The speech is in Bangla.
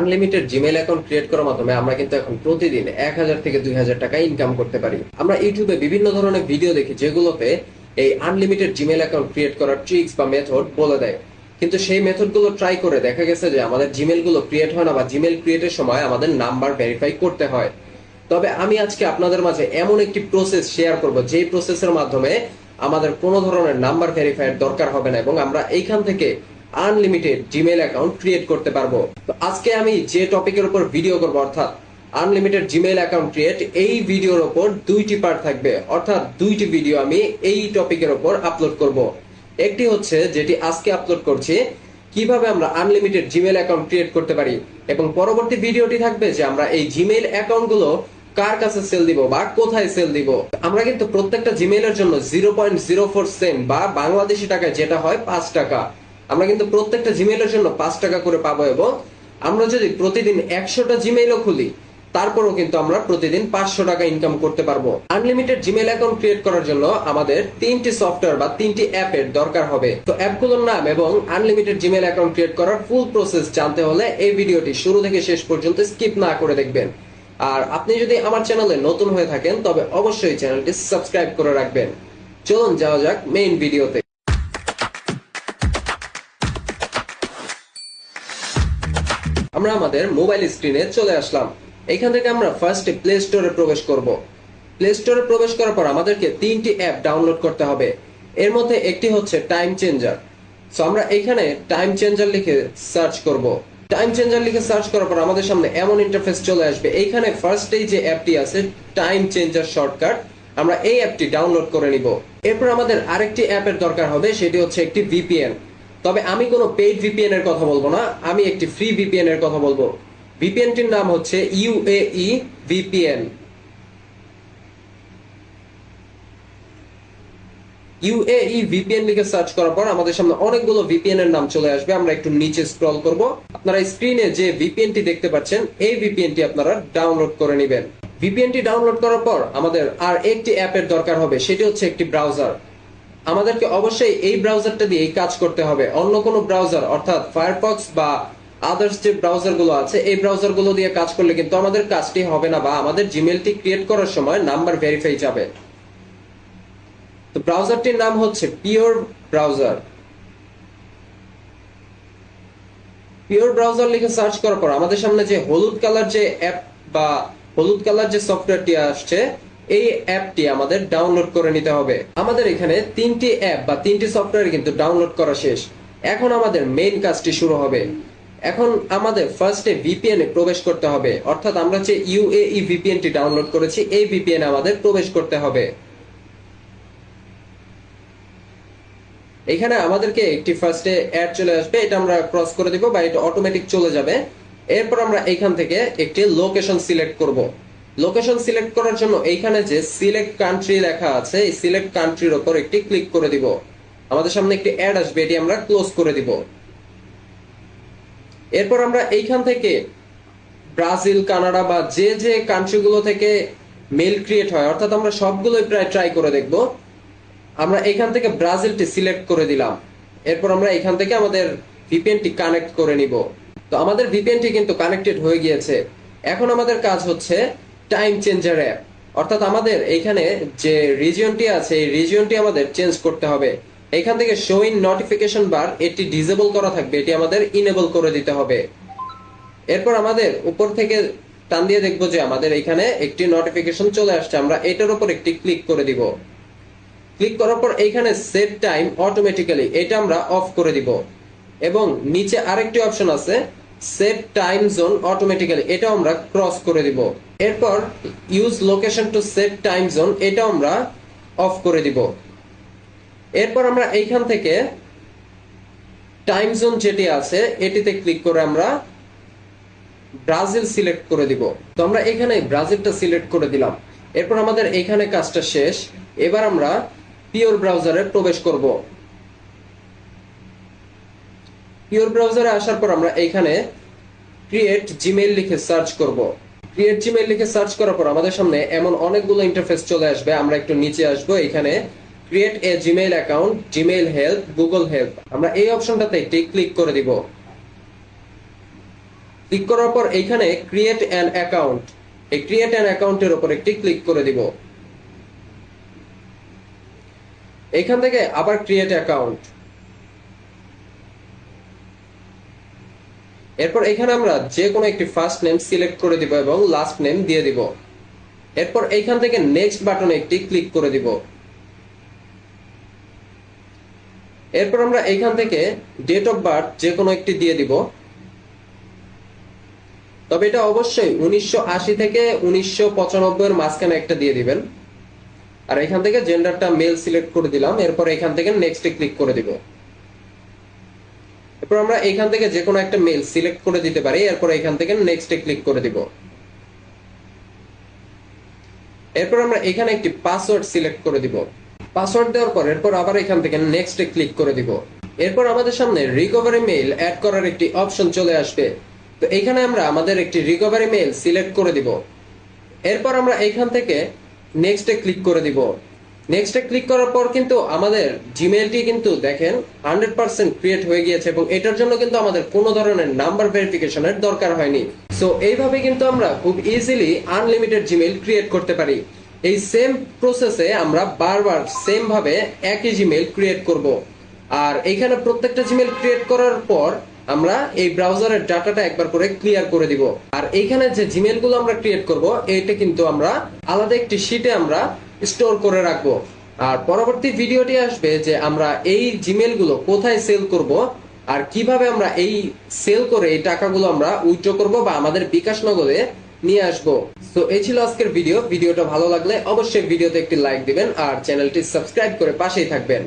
আনলিমিটেড জিমেল অ্যাকাউন্ট ক্রিয়েট করার মাধ্যমে আমরা কিন্তু এখন প্রতিদিন এক হাজার থেকে দুই হাজার টাকা ইনকাম করতে পারি। আমরা ইউটিউবে বিভিন্ন ধরনের ভিডিও দেখি যেগুলোতে এই আনলিমিটেড জিমেল অ্যাকাউন্ট ক্রিয়েট করার ট্রিক্স বা মেথড বলে দেয়। কিন্তু সেই মেথডগুলো ট্রাই করে দেখা গেছে যে আমাদের জিমেলগুলো ক্রিয়েট হয় না বা জিমেল ক্রিয়েটের সময় আমাদের নাম্বার ভেরিফাই করতে হয়। তবে আমি আজকে আপনাদের মাঝে এমন একটি প্রসেস শেয়ার করব, যেই প্রসেসের মাধ্যমে আমাদের কোনো ধরনের নাম্বার ভেরিফাইয়ের দরকার হবে না এবং আমরা এইখান থেকে আনলিমিটেড জিমেল অ্যাকাউন্ট ক্রিয়েট করতে পারব। তো আজকে আমি যে টপিকের উপর ভিডিও করব, অর্থাৎ আনলিমিটেড জিমেল অ্যাকাউন্ট ক্রিয়েট এই ভিডিওর উপর দুইটি পার্ট থাকবে। অর্থাৎ দুইটি ভিডিও আমি এই টপিকের উপর আপলোড করব। একটি হচ্ছে যেটি আজকে আপলোড করছি, কীভাবে আমরা আনলিমিটেড জিমেইল অ্যাকাউন্ট ক্রিয়েট করতে পারি এবং পরবর্তী ভিডিওটি থাকবে যে আমরা এই জিমেইল অ্যাকাউন্টগুলো কার কাছে সেল দিব বা কোথায় সেল দিব। আমরা কিন্তু প্রত্যেকটা জিমেইলের জন্য zero point zero four cent বা বাংলাদেশি টাকায় যেটা হয় পাঁচ টাকা। আমরা কিন্তু প্রত্যেকটা জিমেলের জন্য পাঁচ টাকা করে পাবো এবং আমরা যদি প্রতিদিন একশোটা জিমেইলও খুলি, তারপরও কিন্তু আমরা প্রতিদিন পাঁচশো টাকা ইনকাম করতে পারব। আনলিমিটেড জিমেল অ্যাকাউন্ট ক্রিয়েট করার জন্য আমাদের তিনটি সফটওয়্যার বা তিনটি অ্যাপের দরকার হবে। তো অ্যাপগুলোর নাম এবং আনলিমিটেড জিমেল অ্যাকাউন্ট ক্রিয়েট করার ফুল প্রসেস জানতে হলে এই ভিডিওটি শুরু থেকে শেষ পর্যন্ত স্কিপ না করে দেখবেন। আর আপনি যদি আমার চ্যানেলে নতুন হয়ে থাকেন, তবে অবশ্যই চ্যানেলটি সাবস্ক্রাইব করে রাখবেন। চলুন যাওয়া যাক মেইন ভিডিওতে আমরা আমাদের মোবাইল স্ক্রিনে চলে আসলাম। এখান থেকে আমরা ফার্স্টে প্লে স্টোরে প্রবেশ করব। প্লে স্টোরে প্রবেশ করার পর আমাদেরকে তিনটি অ্যাপ ডাউনলোড করতে হবে। এর মধ্যে একটি হচ্ছে টাইম চেঞ্জার সো আমরা এখানে টাইম চেঞ্জার লিখে সার্চ করব। টাইম চেঞ্জার লিখে সার্চ করার পর আমাদের সামনে এমন ইন্টারফেস চলে আসবে। এইখানে ফার্স্টেই যে অ্যাপটি আছে টাইম চেঞ্জার শর্টকাট আমরা এই অ্যাপটি ডাউনলোড করে নিব। এরপর আমাদের আরেকটি অ্যাপের দরকার হবে, সেটি হচ্ছে একটি ভিপিএন তবে আমি কোনো পেইড ভিপিএন এর কথা বলব না, আমি একটি ফ্রি ভিপিএন এর কথা বলব। ভিপিএনটির নাম হচ্ছে ইউএই ভিপিএন ইউএই ভিপিএন লিখে সার্চ করার পর আমাদের সামনে অনেকগুলো ভিপিএন এর নাম চলে আসবে, আমরা একটু নিচে স্ক্রল করব। আপনারা স্ক্রিনে যে ভিপিএনটি দেখতে পাচ্ছেন, এই ভিপিএনটি আপনারা ডাউনলোড করে নেবেন। ভিপিএনটি ডাউনলোড করার পর আমাদের আর একটি অ্যাপের দরকার হবে, সেটি হচ্ছে একটি ব্রাউজার আমাদেরকে অবশ্যই এই ব্রাউজারটা দিয়ে কাজ করতে হবে। অন্য কোনো ব্রাউজার অর্থাৎ ফায়ারফক্স বা আদার্স যে ব্রাউজারগুলো আছে, এই ব্রাউজারগুলো দিয়ে কাজ করলে কিন্তু আমাদের কাজটি হবে না বা আমাদের জিমেলটি ক্রিয়েট করার সময় নাম্বার ভেরিফাই যাবে। তো ব্রাউজারটির নাম হচ্ছে পিওর ব্রাউজার পিওর ব্রাউজার লিখে সার্চ করার পর আমাদের সামনে যে হলুদ কালার যে অ্যাপ বা হলুদ কালার যে সফটওয়্যারটি আসছে এই অ্যাপটি আমাদের ডাউনলোড করে নিতে হবে। আমাদের এখানে তিনটি অ্যাপ বা তিনটি সফটওয়্যার কিন্তু ডাউনলোড করা শেষ। এখন আমাদের মেইন কাজটি শুরু হবে। এখন আমাদের ফার্স্টে ভিপিএন এ প্রবেশ করতে হবে। অর্থাৎ আমরা যে ইউএই ভিপিএনটি ডাউনলোড করেছি, এই ভিপিএন আমাদের প্রবেশ করতে হবে। এখানে আমাদেরকে একটি ফার্স্টে অ্যাড চলে আসবে। এটা আমরা ক্রস করে দিব বা এটা অটোমেটিক চলে যাবে। এরপর আমরা এখান থেকে একটি লোকেশন সিলেক্ট করব। লোকেশন সিলেক্ট করার জন্য এইখানে যে সিলেক্ট কান্ট্রি লেখা আছে, এই সিলেক্ট কান্ট্রির উপর একটি ক্লিক করে দিব। আমাদের সামনে একটি অ্যাড আসবে, এটি আমরা ক্লোজ করে দিব। এরপর আমরা এইখান থেকে ব্রাজিল, কানাডা বা যে যে কান্ট্রিগুলো থেকে মেল ক্রিয়েট হয়, অর্থাৎ আমরা সবগুলোই প্রায় ট্রাই করে দেখব, আমরা এখান থেকে ব্রাজিলটি সিলেক্ট করে দিলাম। এরপর আমরা এখান থেকে আমাদের ভিপিএনটি কানেক্ট করে নিব। তো আমাদের ভিপিএনটি কিন্তু কানেক্টেড হয়ে গিয়েছে। এখন আমাদের কাজ হচ্ছে টাইম চেঞ্জার অ্যাপ অর্থাৎ আমাদের এখানে যে রিজিয়নটি আছে, এই রিজিয়নটি আমাদের চেঞ্জ করতে হবে। এখান থেকে শো ইন নোটিফিকেশন বার এটি ডিসেবল করা থাকবে, এটি আমাদের ইনেবল করে দিতে হবে। এরপর আমাদের উপর থেকে টান দিয়ে দেখব যে আমাদের এখানে একটি নোটিফিকেশন চলে আসছে, আমরা এটার উপর একটি ক্লিক করে দিব। ক্লিক করার পর এইখানে সেট টাইম অটোমেটিক্যালি এটা আমরা অফ করে দিব। এবং নিচে আরেকটি অপশন আছে সেট টাইম জোন অটোমেটিক্যালি এটা আমরা ক্রস করে দিব। এরপর use location to set time zone এটা আমরা অফ করে দিব। এরপর আমরা এইখান থেকে টাইম জোন যেটি আছে, এটিতে ক্লিক করে আমরা ব্রাজিল সিলেক্ট করে দিব। তো আমরা এখানে ব্রাজিলটা সিলেক্ট করে দিলাম। এরপর আমাদের এখানে কাজটা শেষ। এবার আমরা পিওর ব্রাউজারে প্রবেশ করব। পিওর ব্রাউজারে আসার পর আমরা এখানে ক্রিয়েট জিমেইল লিখে সার্চ করব। ক্রিয়েট জিমেইল লিখে সার্চ করার পর আমাদের সামনে এমন অনেকগুলো ইন্টারফেস চলে আসবে, আমরা একটু নিচে আসব, এখানে create a Gmail account Gmail help Google help আমরা এই অপশনটাতে একটি ক্লিক করে দিব। ক্লিক করার পর এইখানে ক্রিয়েট অ্যান অ্যাকাউন্ট এই ক্রিয়েট অ্যান অ্যাকাউন্টের উপর একটি ক্লিক করে দিব। এখান থেকে আবার ক্রিয়েট অ্যাকাউন্ট এরপর এখানে আমরা যে কোনো একটি ফার্স্ট নেম সিলেক্ট করে দিব এবং লাস্ট নেম দিয়ে দিব। এরপর এইখান থেকে নেক্সট বাটনে একটি ক্লিক করে দিব। এরপর আমরা এইখান থেকে ডেট অফ বার্থ যে কোনো একটি দিয়ে দিব। তবে এটা অবশ্যই উনিশশো আশি থেকে উনিশশো এর মাঝখানে একটা দিয়ে দিবেন। আর এখান থেকে জেন্ডারটা মেল সিলেক্ট করে দিলাম। এরপর এখান থেকে নেক্সটে ক্লিক করে দিব। এরপর আমরা এখান থেকে যে কোনো একটা মেল সিলেক্ট করে দিতে পারি, এরপর এখান থেকে নেক্সটে ক্লিক করে দিব। এরপর আমরা এখানে একটি পাসওয়ার্ড সিলেক্ট করে দিব। পাসওয়ার্ড দেওয়ার পর এরপর আবার এখান থেকে নেক্সটে ক্লিক করে দিব। এরপর আমাদের সামনে রিকভারি মেইল অ্যাড করার একটি অপশন চলে আসবে। তো এখানে আমরা আমাদের একটি রিকভারি মেইল সিলেক্ট করে দিব। এরপর আমরা এখান থেকে নেক্সটে ক্লিক করে দিব। নেক্সটে ক্লিক করার পর কিন্তু আমাদের জিমেইলটি কিন্তু দেখেন হান্ড্রেড পার্সেন্ট ক্রিয়েট হয়ে গিয়েছে এবং এটার জন্য কিন্তু আমাদের কোনো ধরনের নাম্বার ভেরিফিকেশনের দরকার হয়নি। সো এইভাবে কিন্তু আমরা খুব ইজিলি আনলিমিটেড জিমেইল ক্রিয়েট করতে পারি। এই সেম প্রসেসে আমরা বারবার সেম ভাবে একই জিমেইল ক্রিয়েট করব। আর এখানে প্রত্যেকটা জিমেইল ক্রিয়েট করার পর আমরা এই ব্রাউজারের ডাটাটা একবার করে ক্লিয়ার করে দিব। আর এইখানে যে জিমেইলগুলো আমরা ক্রিয়েট করব এটা কিন্তু আমরা আলাদা একটি শিটে আমরা স্টোর করে রাখব। আর পরবর্তী ভিডিওটি আসবে যে আমরা এই জিমেলগুলো কোথায় সেল করব আর কীভাবে আমরা এই সেল করে এই টাকাগুলো আমরা উইথড্র করব বা আমাদের বিকাশ নগদে নিয়ে আসব। তো এই ছিল আজকের ভিডিও ভিডিওটা ভালো লাগলে অবশ্যই ভিডিওতে একটি লাইক দিবেন আর চ্যানেলটি সাবস্ক্রাইব করে পাশেই থাকবেন।